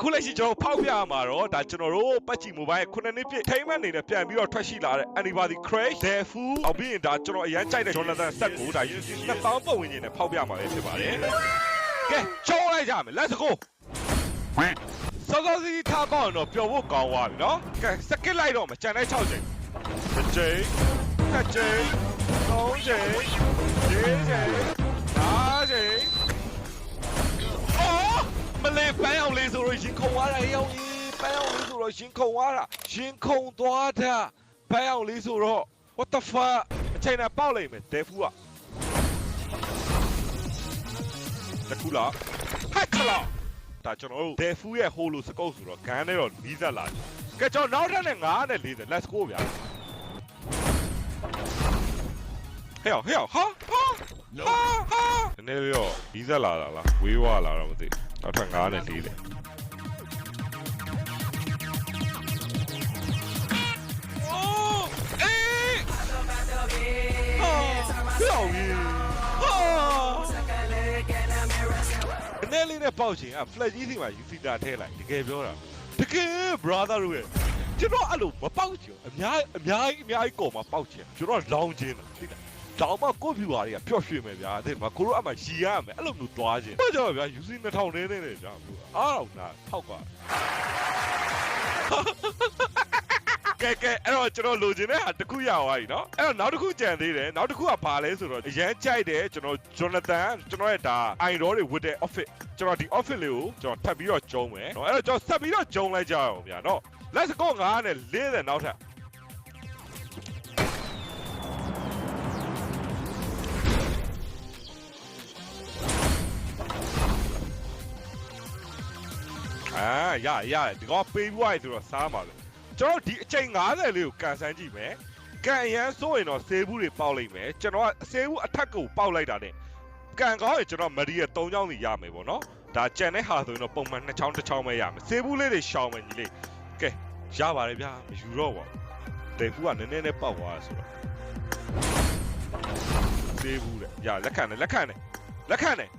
ခုလက်ရှိကျွန်တော်ဖောက်ပြမှာတော့ဒါကျွန်တော်တို့ပတ်ချီ mobile ခုနှစ်နှစ်ပြည့်ထိမ့်မှန်နေနဲ့ပြန်ပြီးတော့ထွက်ရှိလာတဲ့ Anniversary Crash Defu အောက်ပြီးရင်ဒါကျွန်တော်အရန်ကြိုက်တဲ့ Jonathan ဆက်ကိုဒါ UC 2000ပတ်ဝန်းကျင်နဲ့ဖောက်ပြမှာပဲဖြစ်ပါတယ်ကဲချုံလိုက်ကြမယ် let's go စောစောစီးထားကောင်းတော့ပျော်ဖို့ကောင်းသွားပြီနော်ကဲစကစ်လိုက်တော့မကြံတဲ့6ချိန်တစ်ချိန်တစ်ချိန်3ချိန်40 န်းအောင်လေးဆိုတော့ရင်ခုန်သွားတာရောင်ကြီးပန်းအောင်လေးဆိုတော့ရင်ခုန်သွားတာရင်ခုန်သွားတာပန်းအောင်လေးဆိုတော့ what the fuck အချိန်နဲ့ပေါက်လိုက်မယ်ဒေဖူကတကူလားဟက်ခလာဒါကျွန်တော်တို့ဒေဖူရဲ့ဟိုလိုစကုတ်ဆိုတော့ဂန်းနဲ့တော့နီးစပ်လာတယ်။ကဲကျွန်တော်နောက်ထပ်နဲ့9နဲ့40 let's go ဗျာ။ဟဲ့ဟဲ့ဟာဟာဟာဟာနည်းနည်းလေးတော့နီးစပ်လာတာလားဝေးဝါလာတော့မသိဘူး။နောက်ထပ်9နဲ့40 နည်းလေးနဲ့ပေါက်ချင်อ่ะ flat ကြီးစီမှာ UC တာထဲလိုက်တကယ်ပြောတာတကယ် brother တို့ရဲ့ကျွန်တော်အဲ့လိုမပေါက်ချင်ဘူးအများအများကြီးအများကြီးကော်မှာပေါက်ချင်ကျွန်တော်လောင်းခြင်းတာသိလားတောင်မှကိုယ့် view ဟာတွေကပျော့ရွှေ့မယ်ဗျာတဲ့မှာကိုတို့အမှရီရမယ်အဲ့လိုမျိုးသွားခြင်းဘာကြောင့်လဲဗျာ UC 2000နဲ့နဲ့ကြာဘူးအားတော့နာထောက်ကွာ ကဲကဲအဲ့တော့ကျွန်တော်လိုချင်တဲ့ဟာတစ်ခုရသွားပြီနော်အဲ့တော့နောက်တစ်ခုကြံသေးတယ်နောက်တစ်ခုကဘာလဲဆိုတော့အရန်ကြိုက်တယ်ကျွန်တော် Jonathan ကျွန်တော်ရဲ့ဒါ iron တွေဝတ်တဲ့ outfit ကျွန်တော်ဒီ outfit လေးကိုကျွန်တော်ထပ်ပြီးတော့ဂျုံမယ်နော်အဲ့တော့ကျွန်တော်ဆက်ပြီးတော့ဂျုံလိုက်ကြအောင်ဗျာနော် let's go ငါနဲ့လင်းတယ်နောက်ထပ်အာရရဒီကောင်ပေးပွားရဆိုတော့စားပါလေ ကျွန်တော်ဒီအချိန်90လေးကိုကန်ဆန်းကြည့်မယ်ကန်ရန်ဆိုရင်တော့ဆေးဘူးတွေပေါက်လိုက်မယ်ကျွန်တော်ကဆေးဘူးအထက်ကိုပေါက်လိုက်တာနဲ့ကန်ကောင်းရင်ကျွန်တော်မဒီရဲ့3ချောင်းစီရမယ်ပေါ့နော်ဒါကြံတဲ့ဟာဆိုရင်တော့ပုံမှန်2ချောင်း1ချောင်းပဲရမယ်ဆေးဘူးလေးတွေရှောင်မယ်ညီလေးကဲရပါတယ်ဗျာမယူတော့ပါဘူးတေဖူကနည်းနည်းနဲ့ပေါက်သွားဆိုတော့ဆေးဘူးတဲ့ရလက်ခံတယ်လက်ခံတယ်လက်ခံတယ်